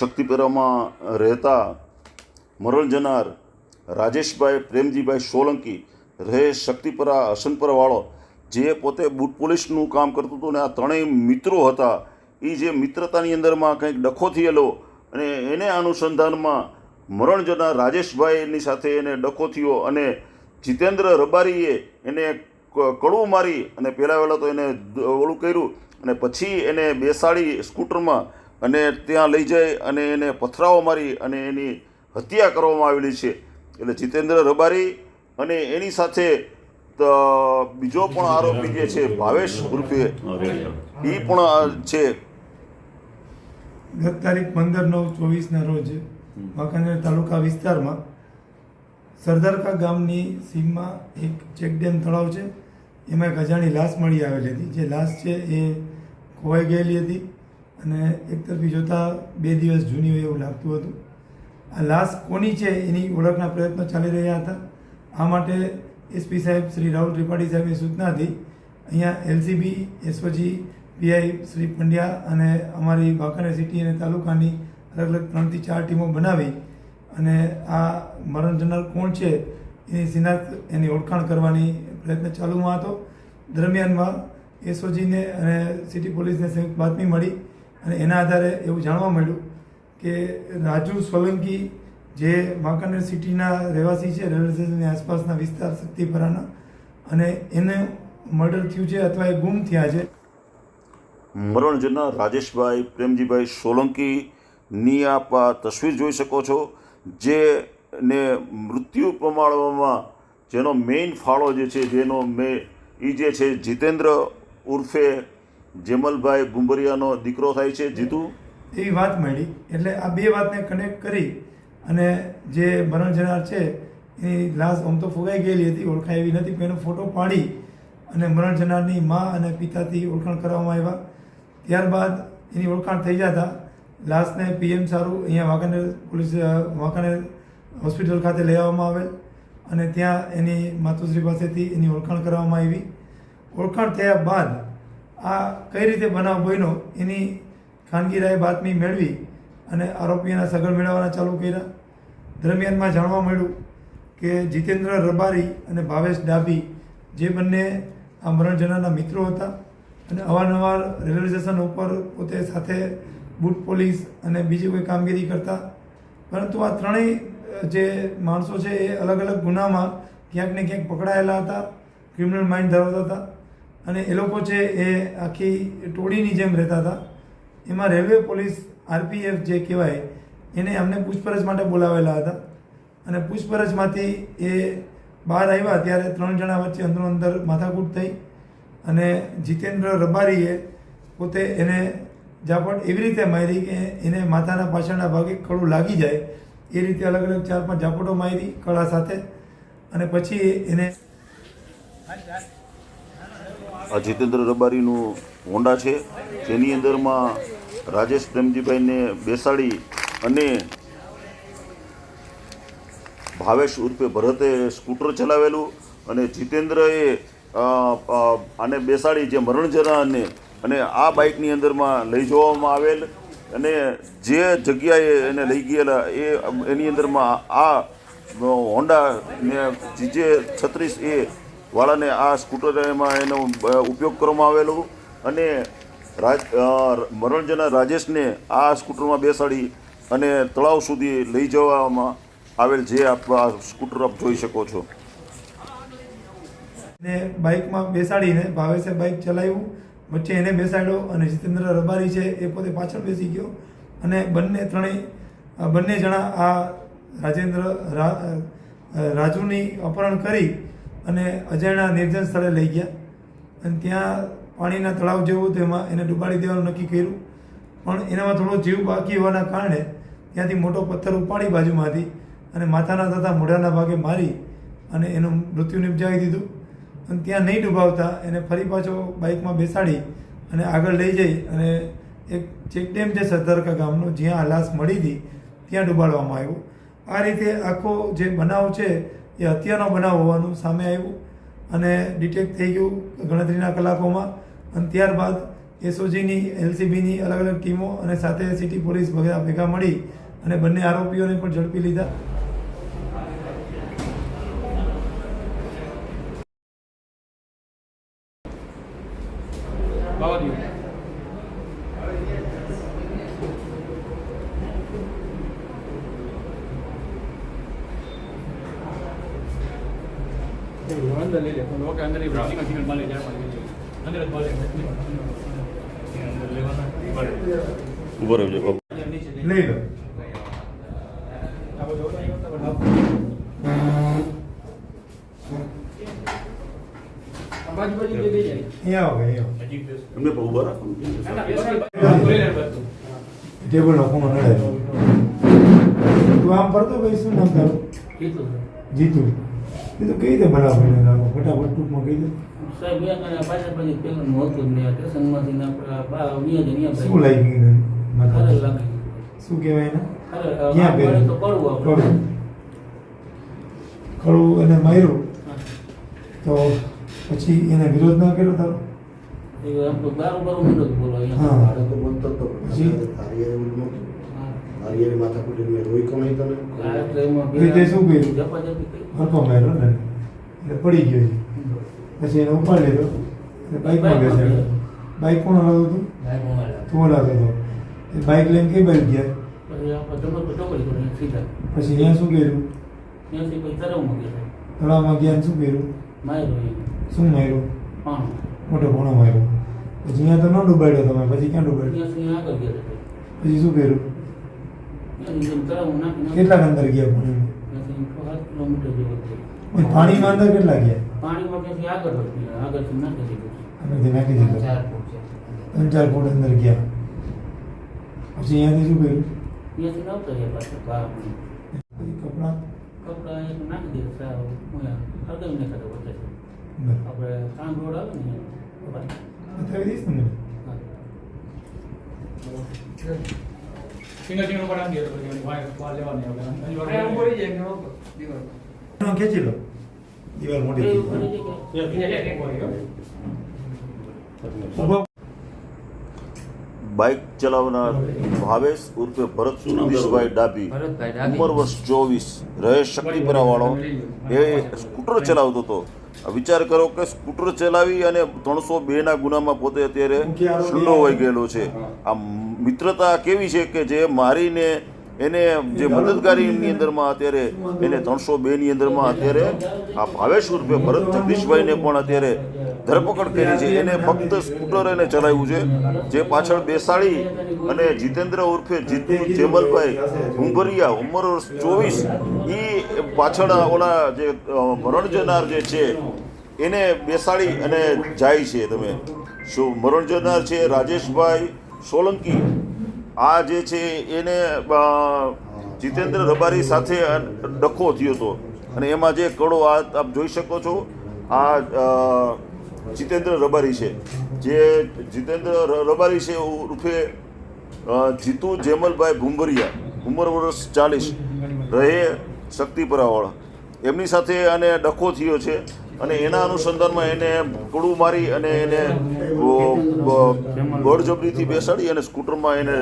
શક્તિપુરામાં રહેતા મરણ જનાર રાજેશભાઈ પ્રેમજીભાઈ સોલંકી રહે શક્તિપરા હસનપરાવાળો જે પોતે બુટ પોલીસનું કામ કરતું હતું ને આ ત્રણેય મિત્રો હતા. એ જે મિત્રતાની અંદરમાં કંઈક ડખો થયેલો અને એને અનુસંધાનમાં મરણ જનાર રાજેશભાઈની સાથે એને ડખો થયો અને જીતેન્દ્ર રબારીએ એને કડવું મારી અને પહેલાં વહેલા તો એને ઓળું કર્યું અને પછી એને બેસાડી સ્કૂટરમાં અને ત્યાં લઈ જઈ અને એને પથરાઓ મારી અને એની હત્યા કરવામાં આવેલી છે. એટલે જીતેન્દ્ર રબારી અને એની સાથે બીજો પણ આરોપી જે છે, ભાવેશ ઉર્ફે એ પણ છે. ગત તારીખ પંદર નવ ચોવીસના રોજ વાંકાનેર તાલુકા વિસ્તારમાં સરદારકા ગામની સીમમાં એક ચેકડેમ તળાવ છે. એમાં એક અજાણી લાશ મળી આવેલી હતી. જે લાશ છે એ ખોવાઈ ગયેલી હતી. અને એક તરફી જોતાં બે દિવસ જૂની હોય એવું લાગતું હતું. આ લાશ કોની છે એની ઓળખના પ્રયત્નો ચાલી રહ્યા હતા. આ માટે એસપી સાહેબ શ્રી રાહુલ ત્રિપાઠી સાહેબની સૂચના હતી અહીંયા LCB, SOG, PI Shri Pandya અને અમારી વાંકાનેર સિટી અને તાલુકાની અલગ અલગ ત્રણથી ચાર ટીમો બનાવી અને આ મરણ જનાર કોણ છે એની સિનાત એની ઓળખાણ કરવાની પ્રયત્ન ચાલુમાં હતો. દરમિયાનમાં એસઓજીને અને સિટી પોલીસને સંયુક્ત બાતમી મળી અને એના આધારે એવું જાણવા મળ્યું કે રાજુ સોલંકી જે વાંકાનેર સિટીના રહેવાસી છે, રેલવે સ્ટેશનની આસપાસના વિસ્તાર શક્તિપરાના, અને એને મર્ડર થયું છે અથવા એ ગુમ થયા છે. મરણ જનાર રાજેશભાઈ પ્રેમજીભાઈ સોલંકીની આપ તસવીર જોઈ શકો છો જે ને મૃત્યુ પ્રમાણમાં જેનો મેઇન ફાળો જે છે, જેનો મે એ જે છે, જીતેન્દ્ર ઉર્ફે જેમલભાઈ ગુંબરિયાનો દીકરો થાય છે, જીતુ? એવી વાત મળી. એટલે આ બે વાતને કનેક્ટ કરી અને જે મરણ જનાર છે એની લાશ આમ તો ફુગાઈ ગયેલી હતી, ઓળખાય એવી નથી એનો ફોટો પાડી અને મરણ જનારની મા અને પિતાથી ઓળખાણ કરવામાં આવ્યા. ત્યારબાદ એની ઓળખાણ થઈ જતા લાશને પીએમ સારું અહીંયા વાંકાનેર પોલીસ વાંકાનેર હોસ્પિટલ ખાતે લઈ આવવામાં આવેલ અને ત્યાં એની માતુશ્રી પાસેથી એની ઓળખાણ કરવામાં આવી. ઓળખાણ થયા બાદ આ કઈ રીતે બનાવ બન્યો એની ખાનગી રાય બાતમી મેળવી અને આરોપીઓના સગળ મેળવવાના ચાલુ કર્યા. દરમિયાનમાં જાણવા મળ્યું કે જીતેન્દ્ર રબારી અને ભાવેશ ડાબી જે બંને આ મરણજનાના મિત્રો હતા અને અવારનવાર રેલવે સ્ટેશન ઉપર પોતે સાથે બુટ પોલીસ અને બીજી કોઈ કામગીરી કરતા. પરંતુ આ ત્રણેય જે માણસો છે એ અલગ અલગ ગુનામાં ક્યાંક ને ક્યાંક પકડાયેલા હતા, ક્રિમિનલ માઇન્ડ ધરાવતા હતા. અને એ લોકો છે એ આખી ટોળીની જેમ રહેતા હતા, એમાં રેલવે પોલીસ, આરપીએફ જે કહેવાય, એને અમને પૂછપરછ માટે બોલાવેલા હતા. અને પૂછપરછમાંથી એ બહાર આવ્યા ત્યારે ત્રણ જણા વચ્ચે અંદરો માથાકૂટ થઈ અને જીતેન્દ્ર રબારીએ પોતે એને ઝાપટ એવી રીતે મારી કે એને માથાના પાછળના ભાગે કળું લાગી જાય, એ રીતે અલગ અલગ ચાર પાંચ ઝાપટો મારી કળા સાથે અને પછી એને આ જીતેન્દ્ર રબારીનું હોન્ડા છે. જેની અંદરમાં રાજેશ પ્રેમજીભાઈને બેસાડી અને ભાવેશ ઉર્ફે ભરતે સ્કૂટર ચલાવેલું અને જીતેન્દ્રએ આને બેસાડી જે મરણજરાને અને આ બાઇકની અંદરમાં લઈ જવામાં આવેલ અને જે જગ્યાએ એને લઈ ગયેલા એ, એની અંદરમાં આ હોન્ડા ને જીજે છત્રીસ એ વાળાને આ સ્કૂટર એમાં એનો ઉપયોગ કરવામાં આવેલો અને રાજ અ, રાજેશને આ સ્કૂટરમાં બેસાડી અને તળાવ સુધી લઈ જવામાં આવેલ જે આપ આ સ્કૂટર આપ જોઈ શકો છો. ને બાઇકમાં બેસાડીને ભાવેશે બાઇક ચલાવ્યું વચ્ચે એને બેસાડ્યો અને જીતેન્દ્ર રબારી છે એ પોતે પાછળ બેસી ગયો અને બંને ત્રણેય બંને જણા આ રાજેન્દ્ર રાજુની અપહરણ કરી અને અજાણ્યા નિર્જન સ્થળે લઈ ગયા. અને ત્યાં પાણીના તળાવ જેવું તેમાં એને ડૂબાડી દેવાનું નક્કી કર્યું. પણ એનામાં થોડો જીવ બાકી હોવાના કારણે ત્યાંથી મોટો પથ્થર ઉપાડી બાજુમાંથી અને માથાના તથા મોઢાના ભાગે મારી અને એનું મૃત્યુ નિપજાવી દીધું. અને ત્યાં નહીં ડૂબાવતા એને ફરી પાછો બાઇકમાં બેસાડી અને આગળ લઈ જઈ અને એક ચેકડેમ છે સતર્કા ગામનો જ્યાં આ લાશ મળી હતી, ત્યાં ડૂબાડવામાં આવ્યો. આ રીતે આખો જે બનાવ છે એ હત્યાનો બનાવ હોવાનું સામે આવ્યું અને ડિટેક્ટ થઈ ગયું ગણતરીના કલાકોમાં અને ત્યારબાદ એસઓજીની, એલસીબીની અલગ અલગ ટીમો અને સાથે સિટી પોલીસ ભેગા મળી અને બંને આરોપીઓને પણ ઝડપી લીધા. અંદર લઈ લે ઓકે અંદર મળે. અંદર ઊભો રહેજો લઈ લો. ટેબલ આખું મને તું આમ પડતો ભાઈ શું નામ તારું? જીતુ. જીતુ. એ તો કઈ રીતે એને રાખો ફટાફટ ટૂંકમાં કહી દે. સાહેબ મેં કાંઈ પાછળ પછી પેલું નહોતું જ નહીં સ્ટેશનમાંથી ને આપણા બા જ નહીં શું લાગી ગયું માથા લાગે. શું કહેવાય એને? ખરે ક્યાં પહેર્યું? તો કળું એને માર્યું. તો પછી એને વિરોધ ના કર્યો તારો? બારું બારું વિરોધ બોલો હા. તો બોલતો તો પછી? તારી એવું નહોતું હા. મારી એવી માથાકૂટી મેં રોઈ તને આ તો શું કર્યું? હરકો માર્યો ને. એટલે પડી ગયો છે. પછી એને ઉપાડી લીધો. એટલે બાઇકમાં બેસાડ્યો. બાઇક કોણ હલાવતું હતું? તું હલાવતો હતો? એ બાઇક લઈને કઈ બાઇક ગયા? પછી ત્યાં શું કર્યું? તળાવમાં ગયા. ને શું કર્યું? શું માર્યું? પાણું. મોટો ઘણો માર્યો. પછી અહીંયા તો ન ડૂબાડ્યો તમે પછી ક્યાં ડૂબાડ્યો. પછી શું કર્યું? ત્યાંથી જેમ તળાવમાં નાખી નાખી કેટલા અંદર ગયા પાણીમાં ત્યાંથી સાત કિલોમીટર જેવું થયું. પણ પાણીમાં અંદર કેટલા ગયા પાણીમાં ત્યાંથી આગળ વધી ગયા. આગળથી નાખી દીધું અમેથી નાખી દીધો ત્રણ ચાર ફૂટ અંદર ગયા પછી અહીંયાથી શું કર્યું ત્યાંથી આવતા રહ્યા પાછા બહાર પછી કપડાં કપડાં એક નાખી દીધા સારા હળગાવી નાખ્યા હતા વચ્ચે આપણે કામ રોડ આવે ને અહીંયા બરાબર. બતાવી દઈશ ને મને હા. સિંગલ સિંગલ આમ ગયા તો પછી વાય વાલ લેવાની અહીંયા આમ પડી જાય કે દીવાલ. એનો ખેંચી લો. દિવાલ મોટી બાઇક ચલાવનાર ભાવેશ ઉર્ફે ભરત સુરેશભાઈ ડાભી. ઉંમર વર્ષ ચોવીસ. રહે શક્તિપરા વાળો એ સ્કૂટર ચલાવતો હતો. વિચાર કરો કે સ્કૂટર ચલાવી અને ત્રણસો બેના ગુનામાં પોતે અત્યારે સંડોવાઈ ગયેલો છે. આ મિત્રતા કેવી છે કે જે મારીને એને જે મદદગારીની અંદરમાં અત્યારે એને ત્રણસો બે ની અંદરમાં અત્યારે આ ભાવેશ ઉર્ફે ભરત જગદીશભાઈને પણ અત્યારે ધરપકડ કરી છે. એને ફક્ત સ્કૂટર એને ચલાવ્યું છે. જે પાછળ બેસાડી અને જીતેન્દ્ર ઉર્ફે જીતુ જેમલભાઈ હુંભરિયા ઉંમર ચોવીસ એ પાછળ ઓલા જે મરણ જનાર જે છે એને બેસાડી અને જાય છે તમે. શું મરણ જનાર છે? રાજેશભાઈ સોલંકી. આ જે છે એને જીતેન્દ્ર રબારી સાથે ડખો થયો હતો. અને એમાં જે કડો આ આપ જોઈ શકો છો આ જીતેન્દ્ર રબારી છે. જે જીતેન્દ્ર રબારી છે ઉર્ફે જીતુ જેમલભાઈ ભુંબરિયા ઉંમર વર્ષ ચાલીસ. રહે શક્તિપરાવાળા એમની સાથે આને ડખો થયો છે અને એના અનુસંધાનમાં એને કડું મારી અને એને ગળજબરીથી બેસાડી અને સ્કૂટરમાં એને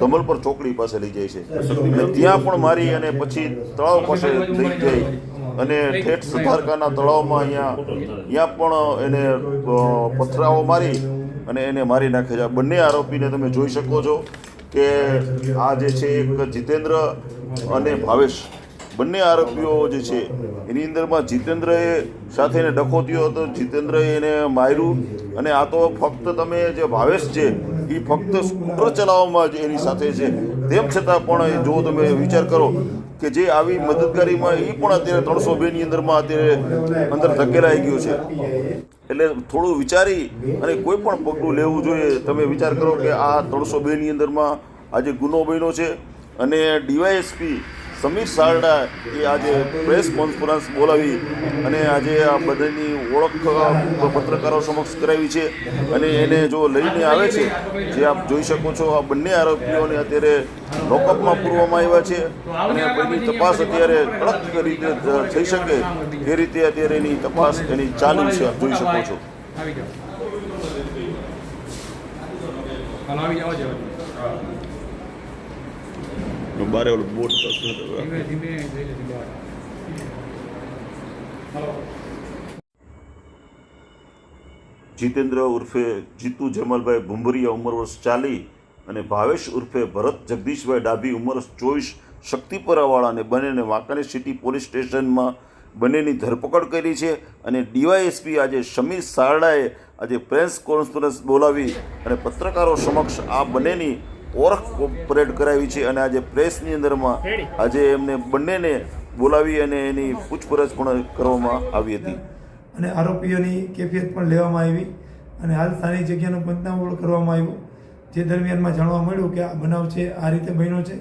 ધમલ પર ચોકડી પાસે લઈ જાય છે. ત્યાં પણ મારી અને પછી તળાવ પાસે લઈ જઈ અને ઠેઠ સુધારકાના તળાવમાં અહીંયા ત્યાં પણ એને પથરાઓ મારી અને એને મારી નાખે છે. બંને આરોપીને તમે જોઈ શકો છો કે આ જે છે એક જીતેન્દ્ર અને ભાવેશ. બંને આરોપીઓ જે છે, એની અંદરમાં જીતેન્દ્રએ સાથે એને ડખો થયો હતો. જીતેન્દ્રએ એને માર્યું અને આ તો ફક્ત તમે જે ભાવેશ છે એ ફક્ત સ્કૂટર ચલાવવામાં જ એની સાથે છે. તેમ છતાં પણ જો તમે વિચાર કરો કે જે આવી મદદગારીમાં એ પણ અત્યારે ત્રણસો બેની અંદરમાં અત્યારે અંદર ધકેલાઈ ગયું છે. એટલે થોડું વિચારી અને કોઈ પણ પગલું લેવું જોઈએ. તમે વિચાર કરો કે આ ત્રણસો બેની અંદરમાં આજે ગુનો બન્યો છે અને ડીવાયએસપી સમીર સારડા એ આજે પ્રેસ કોન્ફરન્સ બોલાવી અને આજે આ બધાની ઓળખ પત્રકારો સમક્ષ કરાવી છે. અને એને જો લઈને આવે છે, જે આપ જોઈ શકો છો, આ બંને આરોપીઓને અત્યારે લોકઅપમાં પૂરવામાં આવ્યા છે. અને કોઈની તપાસ અત્યારે કડક રીતે થઈ શકે એ રીતે અત્યારે એની તપાસ એની ચાલુ છે, આપ જોઈ શકો છો. આવી જાઓ. આવી બારે ઓલું બોટ જીતેન્દ્ર ઉર્ફે જીતુ જમાલભાઈ ભુંભરિયા ઉંમર વર્ષ ચાલી અને ભાવેશ ઉર્ફે ભરત જગદીશભાઈ ડાભી ઉંમર વર્ષ ચોવીસ શક્તિપરાવાળાને બંનેને વાંકાણી સિટી પોલીસ સ્ટેશનમાં બંનેની ધરપકડ કરી છે અને ડીવાયએસપી આજે સમીર સારડાએ આજે પ્રેસ કોન્ફરન્સ બોલાવી અને પત્રકારો સમક્ષ આ બંનેની ઓળખ પરેડ કરાવી છે અને આજે પ્રેસની અંદરમાં આજે એમને બંનેને બોલાવી અને એની પૂછપરછ પણ કરવામાં આવી હતી. અને આરોપીઓની કેફિયત પણ લેવામાં આવી અને હાલ સ્થાનિક જગ્યાનું પંચનામું કરવામાં આવ્યું. જે દરમિયાનમાં જાણવા મળ્યું કે આ બનાવ છે, આ રીતે બન્યો છે.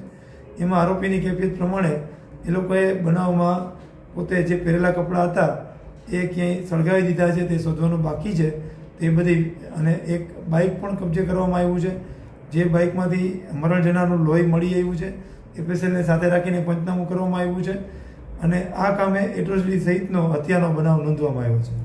એમાં આરોપીની કેફિયત પ્રમાણે એ લોકોએ બનાવમાં પોતે જે પહેરેલા કપડાં હતા, એ ક્યાંય સળગાવી દીધા છે, તે શોધવાનું બાકી છે. તે બધી અને એક બાઇક પણ કબજે કરવામાં આવ્યું છે. જે બાઇકમાંથી મરણ જનારનું લોહી મળી આવ્યું છે, એ પેશન્ટને સાથે રાખીને પંચનામું કરવામાં આવ્યું છે અને આ કામે એટ્રોસિટી સહિતનો હત્યાનો બનાવ નોંધવામાં આવ્યો છે.